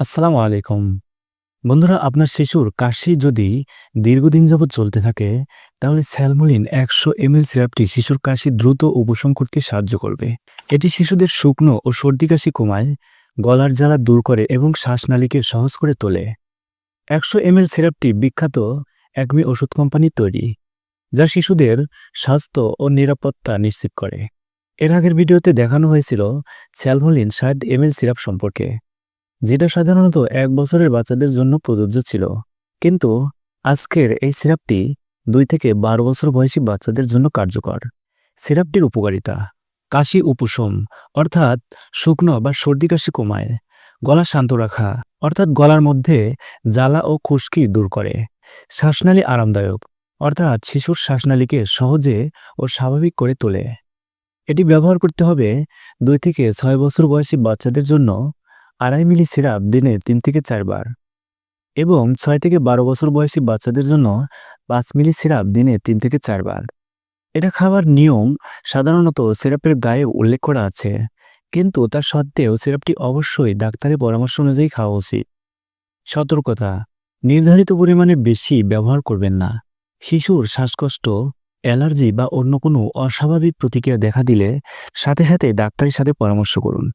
আসসালামু আলাইকুম। বন্ধুরা, আপনার শিশুর কাশি যদি দীর্ঘদিন যাবৎ চলতে থাকে, তাহলে স্যালমোলিন একশো এমএল সিরাপটি শিশুর কাশি দ্রুত উপশম করতে সাহায্য করবে। এটি শিশুদের শুকনো ও সর্দি কাশি কমায়, গলার জ্বালা দূর করে এবং শ্বাসনালীকে সহজ করে তোলে। একশো এমএল সিরাপটি বিখ্যাত একমি ওষুধ কোম্পানির তৈরি, যা শিশুদের স্বাস্থ্য ও নিরাপত্তা নিশ্চিত করে। এর আগের ভিডিওতে দেখানো হয়েছিল স্যালভোলিন ষাট এমএল সিরাপ সম্পর্কে। যেটা সাধারণত এক বছরের বাচ্চাদের জন্য প্রযোজ্য ছিল। কিন্তু আজকের এই সিরাপটি দুই থেকে বারো বছর বয়সী বাচ্চাদের জন্য কার্যকর। সিরাপটির উপকারিতা, কাশি উপশম, অর্থাৎ শুকনো বা সর্দি কাশি কমায়, গলা শান্ত রাখা, অর্থাৎ গলার মধ্যে জ্বালা ও খুশকি দূর করে, শ্বাসনালী আরামদায়ক, অর্থাৎ শিশুর শ্বাসনালীকে সহজে ও স্বাভাবিক করে তোলে। এটি ব্যবহার করতে হবে দুই থেকে ছয় বছর বয়সী বাচ্চাদের জন্য আড়াই মিলি সিরাপ দিনে তিন থেকে চারবার এবং ছয় থেকে বারো বছর বয়সী বাচ্চাদের জন্য পাঁচ মিলি সিরাপ দিনে তিন থেকে চারবার এটা খাবার নিয়ম সাধারণত সিরাপের গায়ে উল্লেখ করা আছে, কিন্তু তা সত্ত্বেও সিরাপটি অবশ্যই ডাক্তারের পরামর্শ অনুযায়ী খাওয়া উচিত। সতর্কতা, নির্ধারিত পরিমাণে বেশি ব্যবহার করবেন না। শিশুর শ্বাসকষ্ট, অ্যালার্জি বা অন্য কোনো অস্বাভাবিক প্রতিক্রিয়া দেখা দিলে সাথে সাথে ডাক্তারের সাথে পরামর্শ করুন।